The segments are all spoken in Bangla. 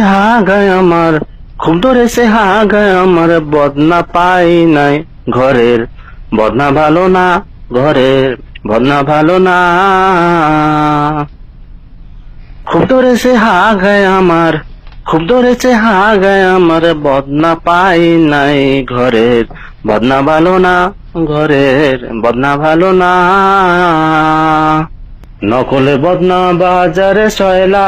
হা গায় আমার, খুব ধরেছে হা গায় আমার, বদনা পাই নাই ঘরের, বদনা ভালো না ঘরের, বদনা ভালো না। খুব ধরেছে হা গায় আমার, খুব ধরেছে হা গায় আমার, বদনা পাই নাই ঘরের, বদনা ভালো না ঘরের, বদনা ভালো না। নকলে বদনা বাজারে সয়লা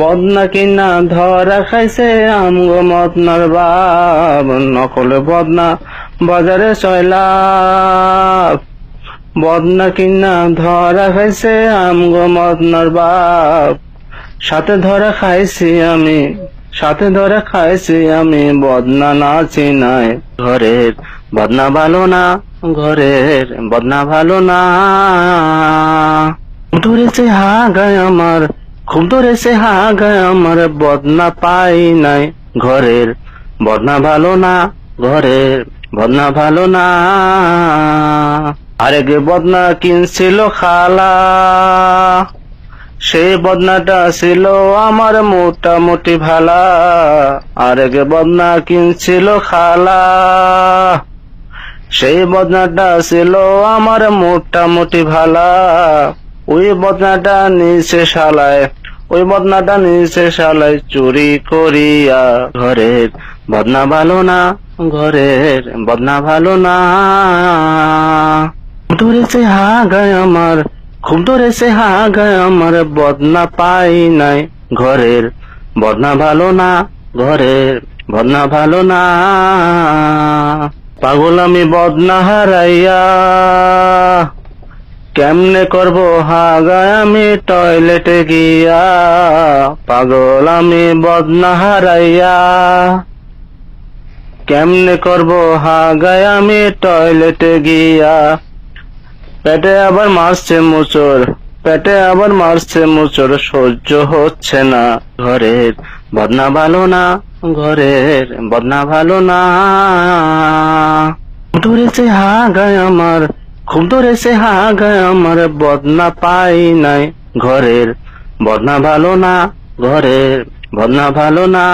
বদনা কিনা ধরা খাইছে আমগো মদনার বাপ। নকলে বদনা বাজারে সয়লা বদনা কিনা ধরা খাইছে আমগো মদনার বাপ। সাথে ধরা খাইছি আমি, সাথে ধরা খাইছি আমি, বদনা নাচি নাই ঘরের বদনা ভালো না, ঘরের বদনা ভালো না। ধরেছে হা গায় আমার, খুব ধরেছে হা গায় আমার, বদনা পাই নাই, ঘরের বদনা ভালো না, ঘরের বদনা ভালো না। আরেক বদনা কিনছিল খালা সেই বদনাটা ছিল আমার মোটামুটি ভালা। আরেক বদনা কিনছিল খালা। সেই বদনাটা ছিল আমার মোটামুটি ভালা। ওই বদনাটা নিচে শালায়, ওই বদনাটা নিচে শালায় চুরি করিয়া ঘরের বদনা ভালো না, ঘরের বদনা ভালো না। ধরেছে হা গায় আমার, খুব ধরেছে হা গায় আমার বদনা পাই নাই। ঘরের বদনা ভালো না, ঘরের বদনা ভালো না। পাগল আমি বদনা হারাইয়া কেমনে করব হাগায় আমি টয়লেটে গিয়া। পাগল আমি বদনা হারাইয়া কেমনে করব হাগায় আমি টয়লেটে গিয়া। পেটে আবার মারছে মুচর, পেটে আবার মারছে মুচর, সহ্য হচ্ছে না ঘরের। বদনা ভালো না ঘরের বদনা ভালো না। ধরেছে হা গায় আমার খুব ধরেছে হা গায় আমার, বদনা পাই নাই। ঘরের বদনা ভালো না, ঘরের বদনা ভালো না।